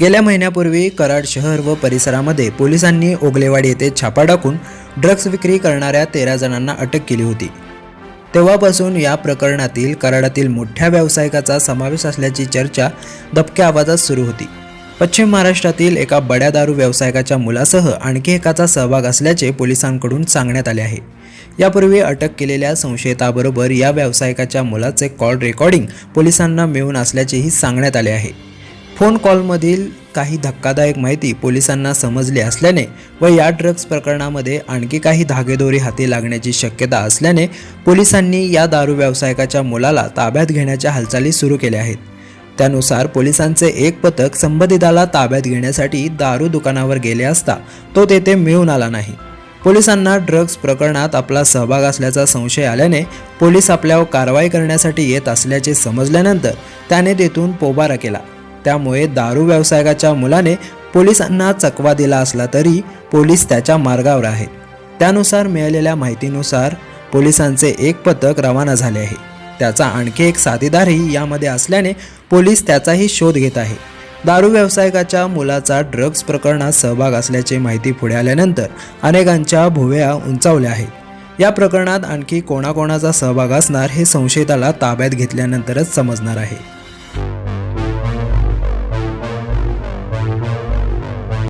गेल्या महिन्यापूर्वी कराड शहर व परिसरामध्ये पोलिसांनी ओगलेवाडी येथे छापा टाकून ड्रग्ज विक्री करणाऱ्या तेरा जणांना अटक केली होती. तेव्हापासून या प्रकरणातील कराडातील मोठ्या व्यावसायिकाचा समावेश असल्याची चर्चा दबक्या आवाजात सुरू होती. पश्चिम महाराष्ट्रातील एका बड्या दारू व्यावसायिकाच्या मुलासह आणखी एकाचा सहभाग असल्याचे पोलिसांकडून सांगण्यात आले आहे. यापूर्वी अटक केलेल्या संशयिताबरोबर या व्यावसायिकाच्या मुलाचे कॉल रेकॉर्डिंग पोलिसांना मिळून असल्याचेही सांगण्यात आले आहे. फोन कॉलमधील काही धक्कादायक माहिती पोलिसांना समजली असल्याने व या ड्रग्ज प्रकरणामध्ये आणखी काही धागेदोरी हाती लागण्याची शक्यता असल्याने पोलिसांनी या दारू व्यावसायिकाच्या मुलाला ताब्यात घेण्याच्या हालचाली सुरू केल्या आहेत. त्यानुसार पोलिसांचे एक पथक संबंधिताला ताब्यात घेण्यासाठी दारू दुकानावर गेले असता तो तेथे मिळून आला नाही. पोलिसांना ड्रग्ज प्रकरणात आपला सहभाग असल्याचा संशय आल्याने पोलीस आपल्यावर कारवाई करण्यासाठी येत असल्याचे समजल्यानंतर त्याने तेथून पोबारा केला. त्यामुळे दारू व्यावसायिकाच्या मुलाने पोलिसांना चकवा दिला असला तरी पोलीस त्याच्या मार्गावर आहेत. त्यानुसार मिळालेल्या माहितीनुसार पोलिसांचे एक पथक रवाना झाले आहे. त्याचा आणखी एक साथीदारही यामध्ये असल्याने पोलीस त्याचाही शोध घेत आहे. दारू व्यावसायिकाच्या मुलाचा ड्रग्ज प्रकरणात सहभाग असल्याची माहिती पुढे आल्यानंतर अनेकांच्या भुवया उंचावल्या आहेत. या प्रकरणात आणखी कोणाकोणाचा सहभाग असणार हे संशयिताला ताब्यात घेतल्यानंतरच समजणार आहे.